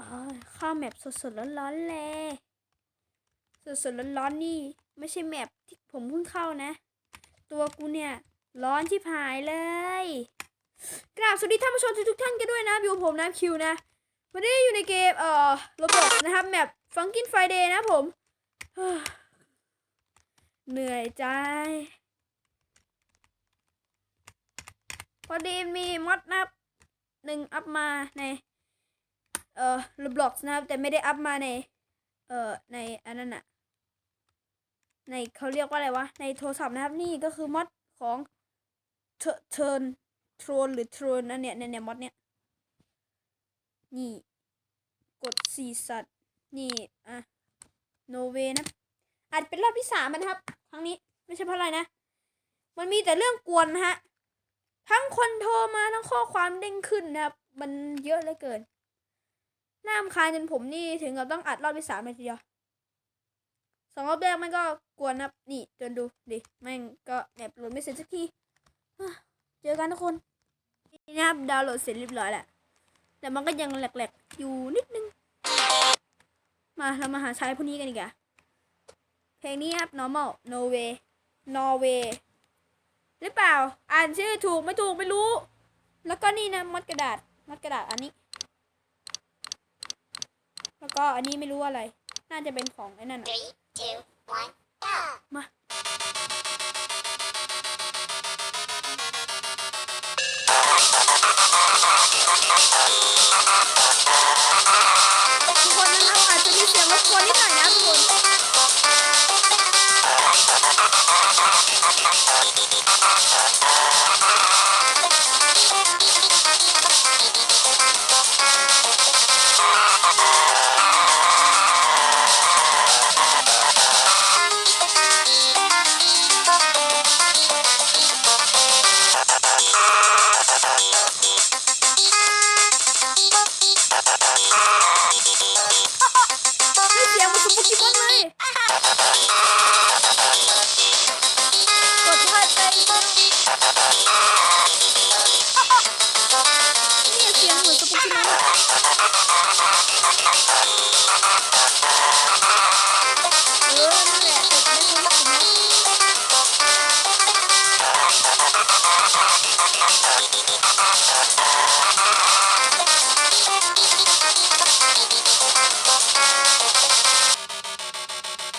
อข้าวแมปสดๆร้อนๆเลยสดๆร้อนๆนี่ ไม่ใช่แมปที่ผมเพิ่งเข้านะ ตัวกูเนี่ยร้อนที่ผายเลยกราบสวัสดีท่านผู้ชมทุกท่านกันด้วยนะอยู่ผมนะคิวนะวันนี้อยู่ในเกมเอ่อโรบอทนะครับแมปฟังกินไฟเดย์นะผมเฮ้อเหนื่อยใจ พอดีมีมอดนับหนึ่งอัพมาใน เอ่อ Roblox นะครับ แต่ไม่ได้อัพมาใน เอ่อ ในอันนั้นอะในเขาเรียกว่าอะไรวะ ในโทรศัพท์นะครับ นี่ก็คือมอดของเทิร์นทรนหรือทรนอันเนี้ยเนี่ยเนี่ยมอดเนี้ยนี่ กดสี่สัตว์ นี่ อะ โนเวนะอาจเป็นรอบที่สามนะครับ ครั้งนี้ไม่ใช่เพราะอะไรนะ มันมีแต่เรื่องกวนนะฮะ ทั้งคนโทรมาทั้งข้อความเด้งขึ้นนะครับ มันเยอะเหลือเกิน น่ารำคาญจนผมนี่ถึงกับต้องอัดรอบที่สามเลยทีเดียวสองรอบแรกมันก็กวนนะครับนี่จนดูดิแม่งก็แอบโหลดไม่เสร็จสักทีเจอกันทุกคนนี่นะครับดาวน์โหลดเสร็จเรียบร้อยแหละแต่มันก็ยังแหลกๆอยู่นิดนึง มาเรามาหาชายพวกนี้กันดีกว่าเพลงนี้ครับ normal no way Norway หรือเปล่า อ่านชื่อถูกไม่ถูกไม่รู้ แล้วก็นี่นะมัดกระดาษมัดกระดาษอันนี้ แล้วก็อันนี้ไม่รู้อะไร น่าจะเป็นของไอ้นั่นอะ Three, two, one, go! มาทุกคนนะครับอาจจะมีเสียงรบกวนนิดหน่อยนะทุกคนไม่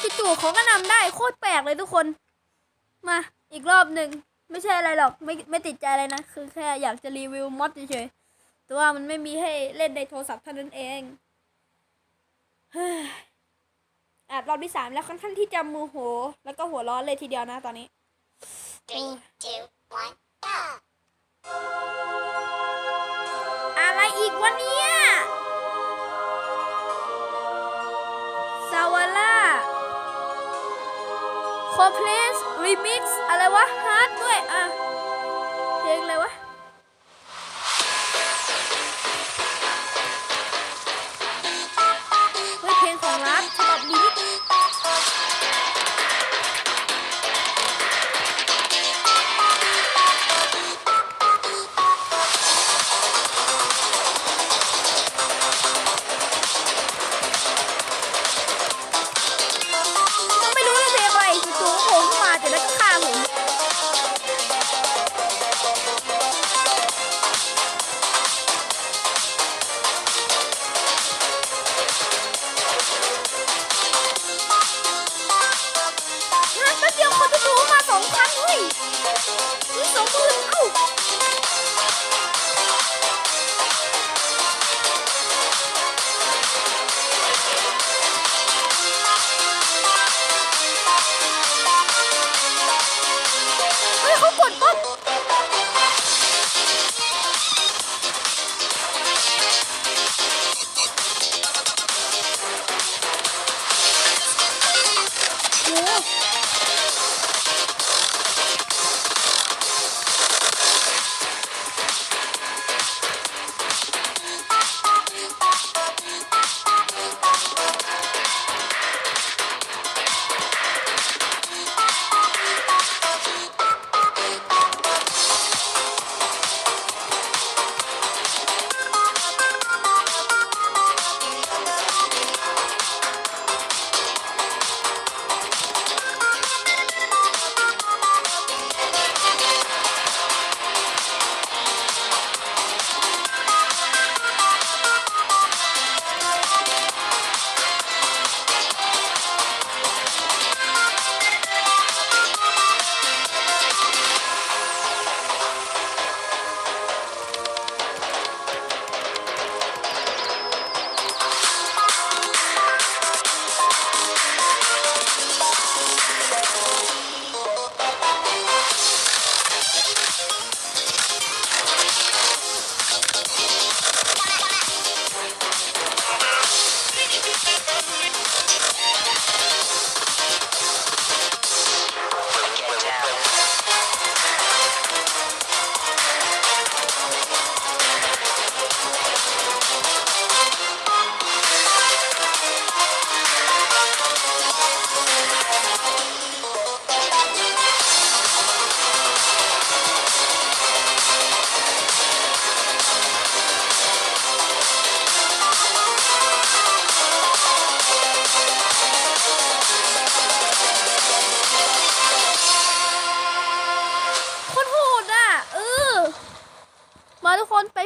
พี่ตู่เขาก็นำได้โคตรแปลกเลยทุกคน มาอีกรอบหนึ่งไม่ใช่อะไรหรอกไม่ไม่ติดใจอะไรนะ คือแค่อยากจะรีวิวมอดเฉยๆแต่ว่ามันไม่มีให้เล่นในโทรศัพท์เท่านั้นเองเฮ้ยอะรอบที่สามแล้วค่อนข้างที่จะโมูโห แล้วก็หัวร้อนเลยทีเดียวนะตอนนี้ Three, two, one, go! อะไรอีกวะเนี่ยซาวาร่าคอมเพลสรีมิกซ์อะไรวะฮาร์ดด้วย อะ เพลงอะไรวะ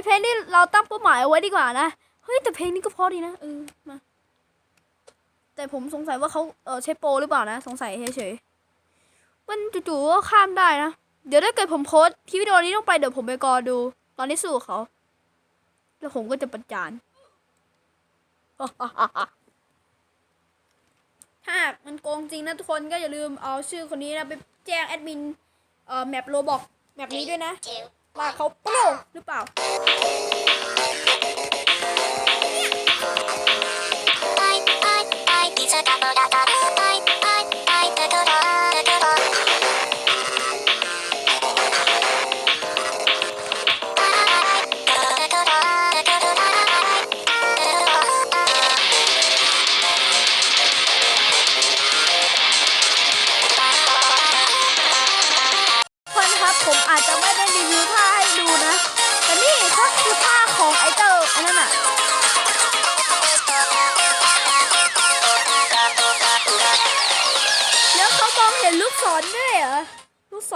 เพลงที่เราตั้งเป้าหมายเอาไว้ดีกว่านะ เฮ้ยแต่เพลงนี้ก็เพอดีนะเออมา แต่ผมสงสัยว่าเขาเออใช้โปรหรือเปล่านะ สงสัยเฉยๆมันจู่ๆก็ข้ามได้นะ เดี๋ยวถ้าเกิดผมโพสที่วิดีโอนี้ลงไปเดี๋ยวผมไปกอดู ตอนนี้สู้เขา แล้วผมก็จะประจานถ้าหากมันโกงจริงนะทุกคนก็อย่าลืมเอาชื่อคนนี้นะไปแจ้งแอดมินเอ่อแมปโรบอกแมปนี้ด้วยนะ ว่าเขาโปรหรือเปล่า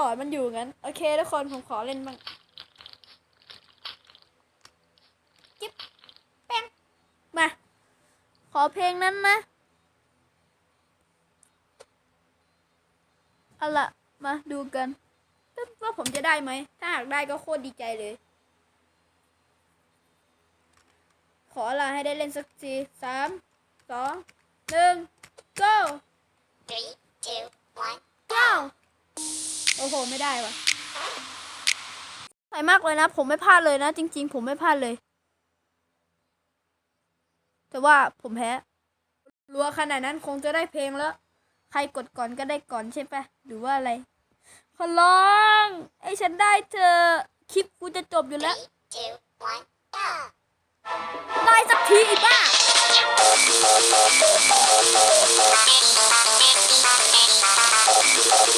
ลูกศรมันอยู่งั้น โอเคทุกคนผมขอเล่นบ้างจิ๊บแป้งมา ขอเพลงนั้นนะเอาละมาดูกันว่าผมจะได้ไหม ถ้าหากได้ก็โคตรดีใจเลย ขอลาให้ได้เล่นสักทีสามสองหนึ่ง go Three, two, one. go โอ้โห ไม่ได้วะใส่มากเลยนะ ผมไม่พลาดเลยนะ จริง ๆ ผมไม่พลาดเลย แต่ว่าผมแพ้ รัวขนาดนั้นคงจะได้เพลงแล้ว ใครกดก่อนก็ได้ก่อนใช่ปะหรือว่าอะไร ขอร้องไอ้ฉันได้เธอ คลิปกูจะจบอยู่แล้ว Three, two, one, go. ได้สักทีอีบ้าแบกเลย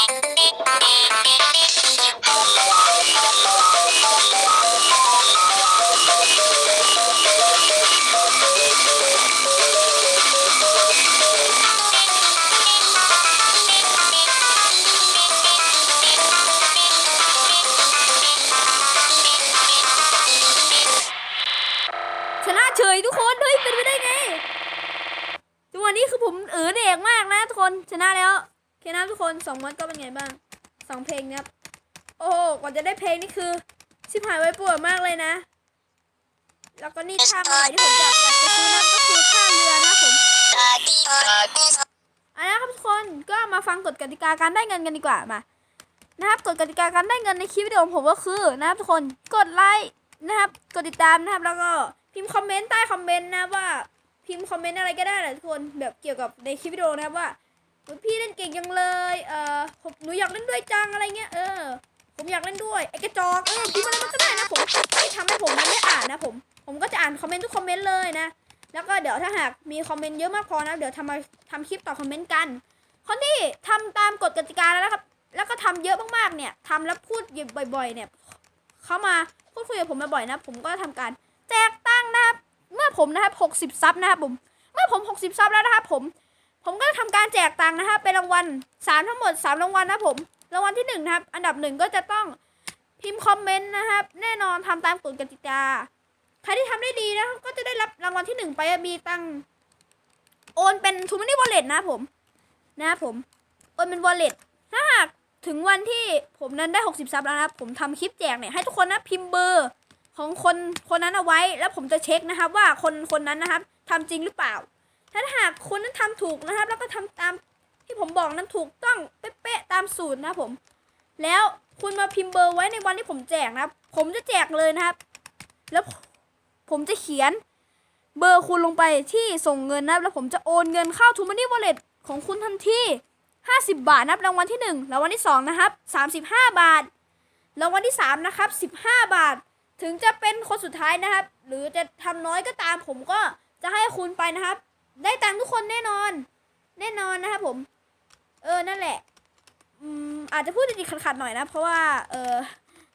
คนชนะแล้วโอเคนะทุกคนสองมัดก็เป็นไงบ้างสองเพลงนะครับโอ้โหกว่าจะได้เพลงนี่คือชิบหายไว้ปวดมากเลยนะ แล้วก็นี่ท่าใหม่ที่ผมอยากอยากจะซื้อนะก็คือท่าเรือนะผมเอาละครับทุกคนก็มาฟังกฎกติกาการได้เงินกันดีกว่ามานะครับกฎกติกาการได้เงินในคลิปวิดีโอของผมก็คือนะครับทุกคนกดไลค์นะครับกดติดตามนะครับแล้วก็พิมพ์คอมเมนต์ใต้คอมเมนต์นะว่าพิมพ์คอมเมนต์อะไรก็ได้แหละทุกคนแบบเกี่ยวกับในคลิปวิดีโอนะครับว่า พี่เล่นเก่งจังเลย เออผมหนูอยากเล่นด้วยจังอะไรเงี้ย เออ ผมอยากเล่นด้วย ไอ้กระจอก เออพิมพ์อะไรมันก็ได้นะผมที่ทำให้ผมมันได้อ่านนะผม ผมก็จะอ่านคอมเมนต์ทุกคอมเมนต์เลยนะ แล้วก็เดี๋ยวถ้าหากมีคอมเมนต์เยอะมากพอนะ เดี๋ยวทำมาทำคลิปต่อคอมเมนต์กัน คนที่ทำตามกฎกติกาแล้วนะครับ แล้วก็ทำเยอะมากๆ เนี่ยทำแล้วพูดบ่อย ๆ เนี่ย เขามาพูดคุยกับผมบ่อยๆนะ ผมก็ทำการแจกตั้งนะครับ เมื่อผมนะครับหกสิบซับนะครับผม เมื่อผมหกสิบซับแล้วนะครับผม ผมก็ทำการแจกตังค์นะครับเป็นรางวัลสามทั้งหมดสามรางวัลนะผมรางวัลที่หนึ่งนะครับ อันดับหนึ่งก็จะต้องพิมพ์คอมเมนต์นะครับ แน่นอนทำตามกฎกติกาใครที่ทำได้ดีนะครับก็จะได้รับรางวัลที่หนึ่งไปมีตังค์โอนเป็นทูมันนี่วอลเล็ตนะผม นะครับผมโอนเป็นวอลเล็ตถ้าหากถึงวันที่ผมนั้นได้ 60ซับแล้วนะครับผมทำคลิปแจกเนี่ยให้ทุกคนนะพิมพ์เบอร์ของคนคนนั้นเอาไว้ แล้วผมจะเช็คนะครับ ว่าคนคนนั้นนะครับทำจริงหรือเปล่า ถ้าหากคนนั้นทำถูกนะครับ แล้วก็ทำตามที่ผมบอกนั้นถูกต้องเป๊ะๆตามสูตรนะผม แล้วคุณมาพิมพ์เบอร์ไว้ในวันที่ผมแจกนะครับ ผมจะแจกเลยนะครับ แล้วผมจะเขียนเบอร์คุณลงไปที่ส่งเงินนะครับแล้วผมจะโอนเงินเข้าทูมันนี่วอลเล็ตของคุณทันที50 บาทนะครับรางวัลที่1รางวัลที่2นะครับ35 บาทรางวัลที่3นะครับ15 บาท ถึงจะเป็นคนสุดท้ายนะครับ หรือจะทำน้อยก็ตามผมก็จะให้คุณไปนะครับ ได้ตังค์ทุกคนแน่นอน แน่นอนนะครับผม เออนั่นแหละ อืมอาจจะพูดติดขัดๆหน่อยนะ เพราะว่า เออ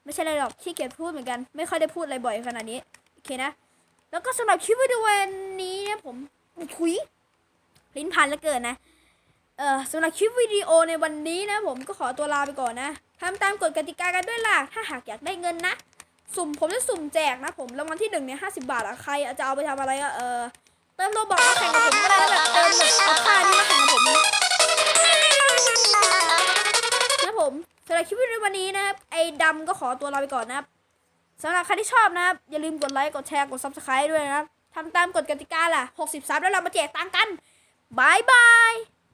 ไม่ใช่อะไรหรอกขี้เกียจพูดเหมือนกัน ไม่ค่อยได้พูดอะไรบ่อยขนาดนี้โอเคนะแล้วก็สำหรับคลิปวิดีโอวันนี้เนี่ยผมถุยลิ้นพันแล้วเกินนะเออสำหรับคลิปวิดีโอในวันนี้นะผมก็ขอตัวลาไปก่อนนะทำตามกฎกติกากันด้วยล่ะ ถ้าหากอยากได้เงินนะ สุ่มผมจะสุ่มแจกนะผมรางวัลที่หนึ่งเนี่ยห้าสิบาทอะใครจะเอาไปทำอะไรอะเออ เติมโลบอกมาแข่งกับผมก็ได้นะแบบเติมแบบเอาค่านี้มาแข่งกับผมนะผมสำหรับคลิปวิดีโอวันนี้นะครับไอ้ดำก็ขอตัวลาไปก่อนนะครับสำหรับใครที่ชอบนะครับอย่าลืมกดไลค์กดแชร์กด subscribe ด้วยนะครับทำตามกฎกติกาล่ะ60ซับแล้วเรามาแจกตังค์กันบายบาย